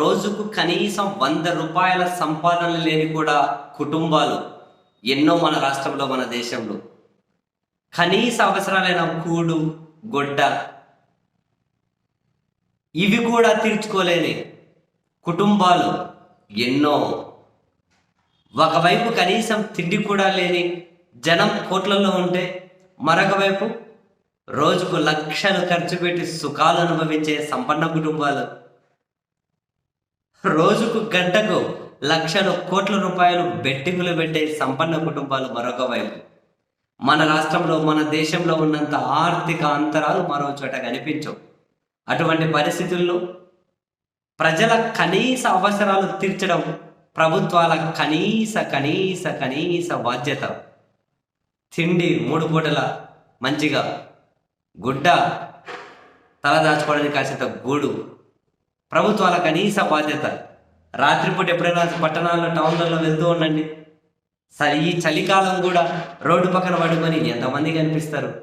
రోజుకు కనీసం వంద రూపాయల సంపాదన లేని కూడా కుటుంబాలు ఎన్నో మన రాష్ట్రంలో మన దేశంలో. కనీస అవసరాలైన కూడు గొడ్డ ఇవి కూడా తీర్చుకోలేని కుటుంబాలు ఎన్నో. ఒకవైపు కనీసం తిండి కూడా లేని జనం కోట్లలో ఉంటే మరొక వైపు రోజుకు లక్షలు ఖర్చు పెట్టి సుఖాలు అనుభవించే సంపన్న కుటుంబాలు రోజుకు గంటకు లక్షలు కోట్ల రూపాయలు బెట్టింగులు పెట్టే సంపన్న కుటుంబాలు మరొక వైపు. మన రాష్ట్రంలో మన దేశంలో ఉన్నంత ఆర్థిక అంతరాలు మరో చోట కనిపించవు. అటువంటి పరిస్థితుల్లో ప్రజల కనీస అవసరాలు తీర్చడం ప్రభుత్వాల కనీస కనీస కనీస బాధ్యత. తిండి మూడు పూటల మంచిగా గుడ్డ తల దాచుకోవడానికి కాసేంత గూడు ప్రభుత్వాల కనీస బాధ్యత. రాత్రిపూట ఎప్పుడైనా పట్టణాల్లో టౌన్లలో వెళ్తూ ఉండండి. సరే ఈ చలికాలం కూడా రోడ్డు పక్కన పడుకొని ఎంతమంది కనిపిస్తారు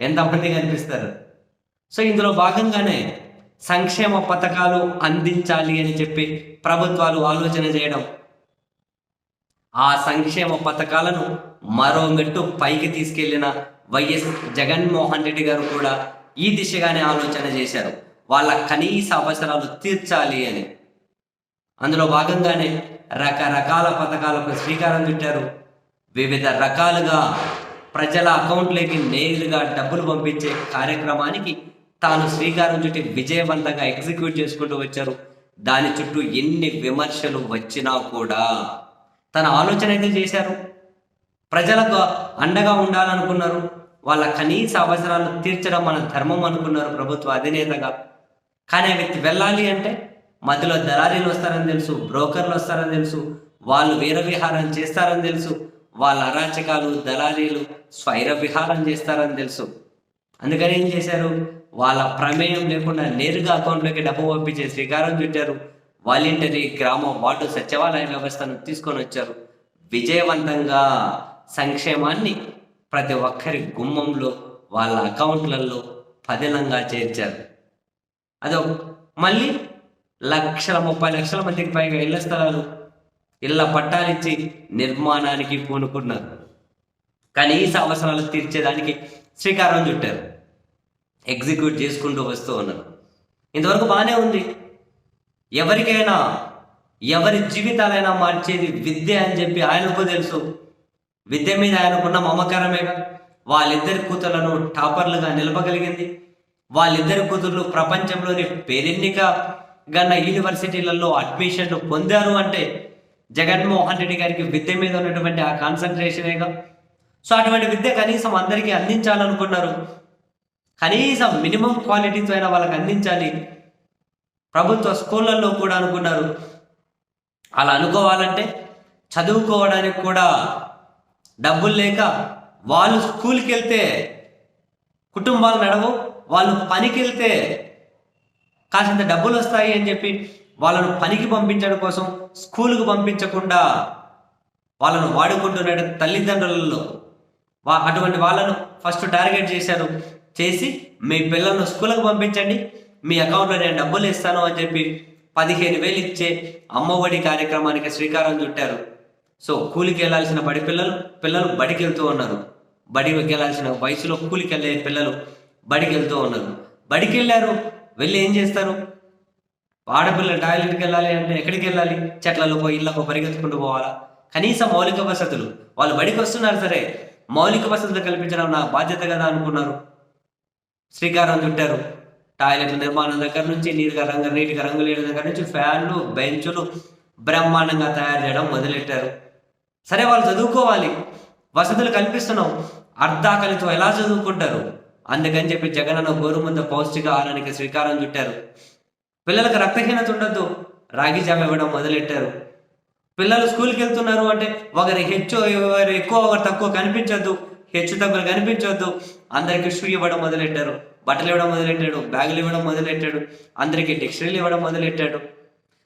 ఎంతమంది కనిపిస్తారు సో ఇందులో భాగంగానే సంక్షేమ పథకాలు అందించాలి అని చెప్పి ప్రభుత్వాలు ఆలోచన చేయడం. ఆ సంక్షేమ పథకాలను మరో మెట్టు పైకి తీసుకెళ్ళిన వైఎస్ జగన్మోహన్ రెడ్డి గారు కూడా ఈ దిశగానే ఆలోచన చేశారు. వాళ్ళ కనీస అవసరాలు తీర్చాలి అని. అందులో భాగంగానే రకరకాల పథకాలకు శ్రీకారం చుట్టారు. వివిధ రకాలుగా ప్రజల అకౌంట్లోకి నేరుగా డబ్బులు పంపించే కార్యక్రమానికి తాను శ్రీకారం చుట్టి విజయవంతంగా ఎగ్జిక్యూట్ చేసుకుంటూ వచ్చారు. దాని చుట్టూ ఎన్ని విమర్శలు వచ్చినా కూడా తన ఆలోచన అయితే చేశారు. ప్రజలకు అండగా ఉండాలనుకున్నారు. వాళ్ళ కనీస అవసరాలు తీర్చడం మన ధర్మం అనుకున్నారు ప్రభుత్వ అధినేతగా. కానీ అవి వెళ్ళాలి అంటే మధ్యలో దళారీలు వస్తారని తెలుసు బ్రోకర్లు వస్తారని తెలుసు వాళ్ళు వీరవిహారం చేస్తారని తెలుసు వాళ్ళ అరాచకాలు దళారీలు స్వైర విహారం చేస్తారని తెలుసు. అందుకని ఏం చేశారు? వాళ్ళ ప్రమేయం లేకుండా నేరుగా అకౌంట్లోకి డబ్బు పంపించే శ్రీకారం చుట్టారు. వాలంటరీ గ్రామ వార్డు సచివాలయ వ్యవస్థను తీసుకొని వచ్చారు. విజయవంతంగా సంక్షేమాన్ని ప్రతి ఒక్కరి గుమ్మంలో వాళ్ళ అకౌంట్లలో పదిలంగా చేర్చారు. అదో మళ్ళీ లక్షల ముప్పై లక్షల మందికి పైగా ఇళ్ళ స్థలాలు ఇళ్ళ పట్టాలిచ్చి నిర్మాణానికి పూనుకున్నారు. కనీస అవసరాలు తీర్చేదానికి శ్రీకారం చుట్టారు. ఎగ్జిక్యూట్ చేసుకుంటూ వస్తూ ఉన్నారు. ఇంతవరకు బాగానే ఉంది. ఎవరికైనా ఎవరి జీవితాలైనా మార్చేది విద్య అని చెప్పి ఆయనకు తెలుసు. విద్య మీద ఆయనకున్న మమకారమేగా. వాళ్ళిద్దరి కూతులను టాపర్లుగా నిలపగలిగింది. వాళ్ళిద్దరి కూతుర్లు ప్రపంచంలోని పేరెన్నిక గన్న యూనివర్సిటీలలో అడ్మిషన్లు పొందారు అంటే జగన్మోహన్ రెడ్డి గారికి విద్య మీద ఉన్నటువంటి ఆ కాన్సన్ట్రేషనేగా సో అటువంటి విద్య కనీసం అందరికీ అందించాలనుకున్నారు. కనీసం మినిమం క్వాలిటీతో అయినా వాళ్ళకి అందించాలి. ప్రభుత్వ స్కూళ్ళల్లో కూడా అనుకున్నారు. అలా అనుకోవాలంటే చదువుకోవడానికి కూడా డబ్బులు లేక వాళ్ళు స్కూల్కి వెళ్తే కుటుంబాలు నడవు. వాళ్ళు పనికి వెళ్తే కాసింత డబ్బులు వస్తాయి అని చెప్పి వాళ్ళను పనికి పంపించడం కోసం స్కూల్కి పంపించకుండా వాళ్ళను వాడుకుంటున్న తల్లిదండ్రులలో. వా అటువంటి వాళ్ళను ఫస్ట్ టార్గెట్ చేశారు. చేసి మీ పిల్లలను స్కూల్కి పంపించండి మీ అకౌంట్లో నేను డబ్బులు ఇస్తాను అని చెప్పి పదిహేను వేలు ఇచ్చే అమ్మఒడి కార్యక్రమానికి శ్రీకారం చుట్టారు. సో కూలికి వెళ్ళాల్సిన బడి పిల్లలు పిల్లలు బడికి వెళ్తూ ఉన్నారు. బడికి వెళ్ళాల్సిన వయసులో కూలికి వెళ్ళే పిల్లలు బడికి వెళ్తూ ఉన్నారు. బడికి వెళ్ళారు వెళ్ళి ఏం చేస్తారు? ఆడపిల్లలు టాయిలెట్కి వెళ్ళాలి అంటే ఎక్కడికి వెళ్ళాలి? చెట్లలో పోయి ఇళ్ళకు పరిగెత్తుకుంటూ పోవాలా? కనీసం మౌలిక వసతులు. వాళ్ళు బడికి వస్తున్నారు సరే. మౌలిక వసతులు కల్పించడం నా బాధ్యత కదా అనుకున్నారు. శ్రీకారం చుట్టారు. టాయిలెట్ల నిర్మాణం దగ్గర నుంచి నీరుగా రంగు నీటిగా రంగులు వేయడం దగ్గర నుంచి ఫ్యాన్లు బెంచులు బ్రహ్మాండంగా తయారు చేయడం మొదలెట్టారు. సరే వాళ్ళు చదువుకోవాలి. వసతులు కల్పిస్తున్నాం. అర్ధాకలితో ఎలా చదువుకుంటారు? అందుకని చెప్పి జగనన్న పౌష్టిక ఆహారానికి శ్రీకారం చుట్టారు. పిల్లలకు రక్తహీనత ఉండొద్దు. రాగి జామ ఇవ్వడం మొదలెట్టారు. పిల్లలు స్కూల్కి వెళ్తున్నారు అంటే ఒకరి హెచ్చు ఎక్కువ ఒకరు తక్కువ కనిపించొద్దు. హెచ్చు తగ్గులు కనిపించొద్దు. అందరికి షూ ఇవ్వడం మొదలెట్టారు. బట్టలు ఇవ్వడం మొదలెట్టాడు. బ్యాగులు ఇవ్వడం మొదలెట్టాడు. అందరికీ డిక్షనరీలు ఇవ్వడం మొదలెట్టాడు.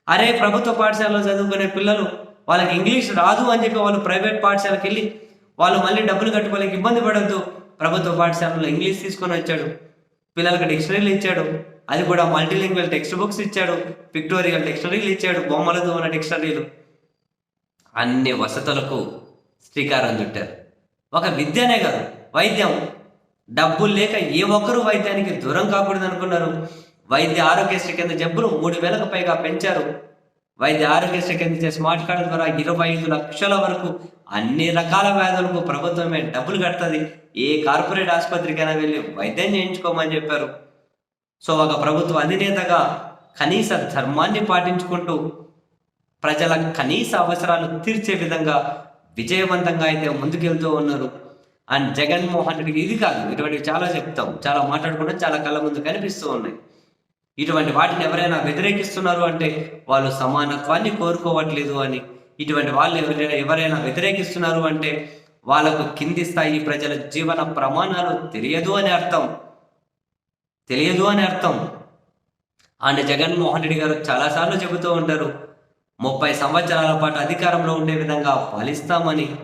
అరే ప్రభుత్వ పాఠశాలలో చదువుకునే పిల్లలు వాళ్ళకి ఇంగ్లీష్ రాదు అని చెప్పి వాళ్ళు ప్రైవేట్ పాఠశాలకు వెళ్ళి వాళ్ళు మళ్ళీ డబ్బులు కట్టుకోలేక ఇబ్బంది పడద్దు. ప్రభుత్వ పాఠశాలలో ఇంగ్లీష్ తీసుకొని వచ్చాడు. పిల్లలకు డిక్షనరీలు ఇచ్చాడు. అది కూడా మల్టీలింగ్వల్ టెక్స్ట్ బుక్స్ ఇచ్చాడు. పిక్టోరియల్ డిక్షనరీలు ఇచ్చాడు. బొమ్మలతో ఉన్న డిక్షనరీలు. అన్ని వసతులకు శ్రీకారం చుట్టారు. ఒక విద్యనే కాదు వైద్యం. డబ్బులు లేక ఏ ఒక్కరూ వైద్యానికి దూరం కాకూడదు అనుకున్నారు వైద్య ఆరోగ్యశ్రీ కింద జబ్బులు మూడు వేలకు పైగా పెంచారు. వైద్య ఆరోగ్య కింద స్మార్ట్ కార్డు ద్వారా ఇరవై ఐదు లక్షల వరకు అన్ని రకాల వ్యాధులకు ప్రభుత్వమే డబ్బులు కడుతుంది. ఏ కార్పొరేట్ ఆసుపత్రికైనా వెళ్ళి వైద్యం చేయించుకోమని చెప్పారు. సో ఒక ప్రభుత్వ అధినేతగా కనీస ధర్మాన్ని పాటించుకుంటూ ప్రజల కనీస అవసరాలు తీర్చే విధంగా విజయవంతంగా అయితే ముందుకెళ్తూ ఉన్నారు. అండ్ జగన్మోహన్ రెడ్డికి ఇది కాదు ఇటువంటివి చాలా చెప్తాం. చాలా మాట్లాడుకుంటే చాలా కళ్ళ ముందు కనిపిస్తూ ఉన్నాయి. ఇటువంటి వాటిని ఎవరైనా వ్యతిరేకిస్తున్నారు అంటే వాళ్ళు సమానత్వాన్ని కోరుకోవట్లేదు అని. ఇటువంటి వాళ్ళు ఎవరైనా ఎవరైనా వ్యతిరేకిస్తున్నారు అంటే వాళ్ళకు కింది స్థాయి ప్రజల జీవన ప్రమాణాలు తెలియదు అని అర్థం. తెలియదు అని అర్థం. అండ్ జగన్మోహన్ రెడ్డి గారు చాలాసార్లు చెబుతూ ఉంటారు ముప్పై సంవత్సరాల పాటు అధికారంలో ఉండే విధంగా పాలిస్తామని.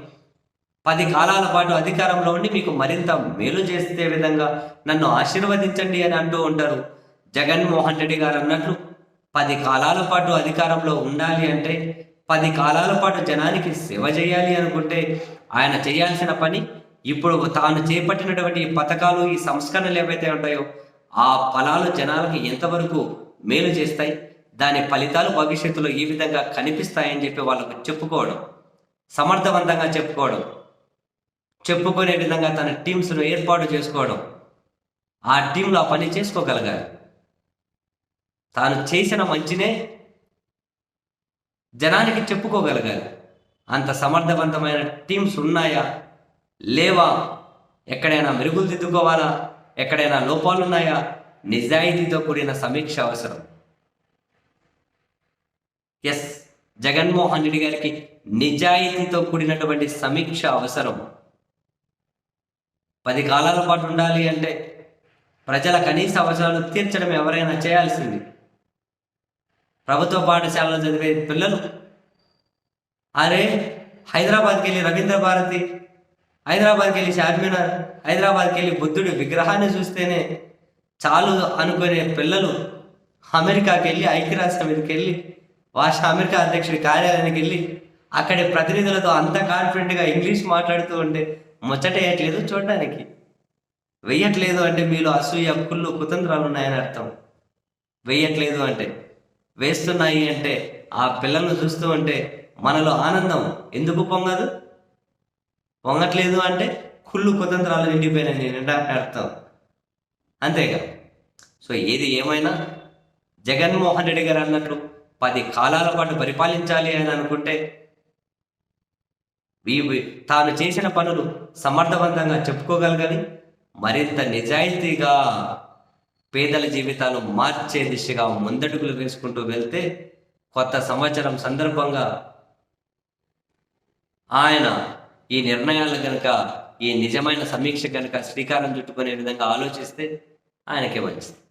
పది కాలాల పాటు అధికారంలో ఉండి మీకు మరింత మేలు చేసే విధంగా నన్ను ఆశీర్వదించండి అని అంటూ ఉంటారు. జగన్మోహన్ రెడ్డి గారు అన్నట్లు పది కాలాల పాటు అధికారంలో ఉండాలి అంటే పది కాలాల పాటు జనానికి సేవ చేయాలి అనుకుంటే ఆయన చేయాల్సిన పని ఇప్పుడు తాను చేపట్టినటువంటి ఈ పథకాలు ఈ సంస్కరణలు ఏవైతే ఉంటాయో ఆ ఫలాలు జనాలకి ఎంతవరకు మేలు చేస్తాయి? దాని ఫలితాలు భవిష్యత్తులో ఈ విధంగా కనిపిస్తాయని చెప్పి వాళ్ళకు చెప్పుకోవడం సమర్థవంతంగా చెప్పుకోవడం చెప్పుకునే విధంగా తన టీమ్స్ను ఏర్పాటు చేసుకోవడం ఆ టీంలో ఆ పని చేసుకోగలగాలి. తాను చేసిన మంచినే జనానికి చెప్పుకోగలగాలి. అంత సమర్థవంతమైన టీమ్స్ ఉన్నాయా? లేవా? ఎక్కడైనా మెరుగులు దిద్దుకోవాలా ఎక్కడైనా లోపాలు ఉన్నాయా నిజాయితీతో కూడిన సమీక్ష అవసరం. ఎస్ జగన్మోహన్ రెడ్డి గారికి నిజాయితీతో కూడినటువంటి సమీక్ష అవసరం. పది కాలాల పాటు ఉండాలి అంటే ప్రజల కనీస అవసరాలు తీర్చడం ఎవరైనా చేయాల్సింది. ప్రభుత్వ పాఠశాలలో చదివే పిల్లలు అరే హైదరాబాద్కి వెళ్ళి రవీంద్ర భారతి హైదరాబాద్కి వెళ్ళి చార్మినార్ హైదరాబాద్కి వెళ్ళి బుద్ధుడి విగ్రహాన్ని చూస్తేనే చాలు అనుకునే పిల్లలు అమెరికాకి వెళ్ళి ఐక్యరాజ్య సమితికి వెళ్ళి వాష అమెరికా అధ్యక్షుడి కార్యాలయానికి వెళ్ళి అక్కడి ప్రతినిధులతో అంత కాన్ఫిడెంట్గా ఇంగ్లీష్ మాట్లాడుతూ ఉంటే ముచ్చటేయట్లేదు చూడడానికి. వెయ్యట్లేదు అంటే మీలో అసూయ కుళ్ళు కుతంత్రాలు ఉన్నాయని అర్థం. వెయ్యట్లేదు అంటే వేస్తున్నాయి అంటే ఆ పిల్లలను చూస్తూ ఉంటే మనలో ఆనందం ఎందుకు పొంగదు? పొంగట్లేదు అంటే కుళ్ళు కుతంత్రాలు నిండిపోయినాయి నేను అర్థం. అంతేగా. సో ఏది ఏమైనా జగన్మోహన్ రెడ్డి గారు అన్నట్లు పది కాలాల పాటు పరిపాలించాలి అని అనుకుంటే తాను చేసిన పనులు సమర్థవంతంగా చెప్పుకోగలగాలి మరింత నిజాయితీగా పేదల జీవితాలు మార్చే దిశగా ముందడుగులు వేసుకుంటూ వెళ్తే కొత్త సంవత్సరం సందర్భంగా ఆయన ఈ నిర్ణయాలు కనుక ఈ నిజమైన సమీక్ష కనుక శ్రీకారం చుట్టుకునే విధంగా ఆలోచిస్తే ఆయనకే మంచిది.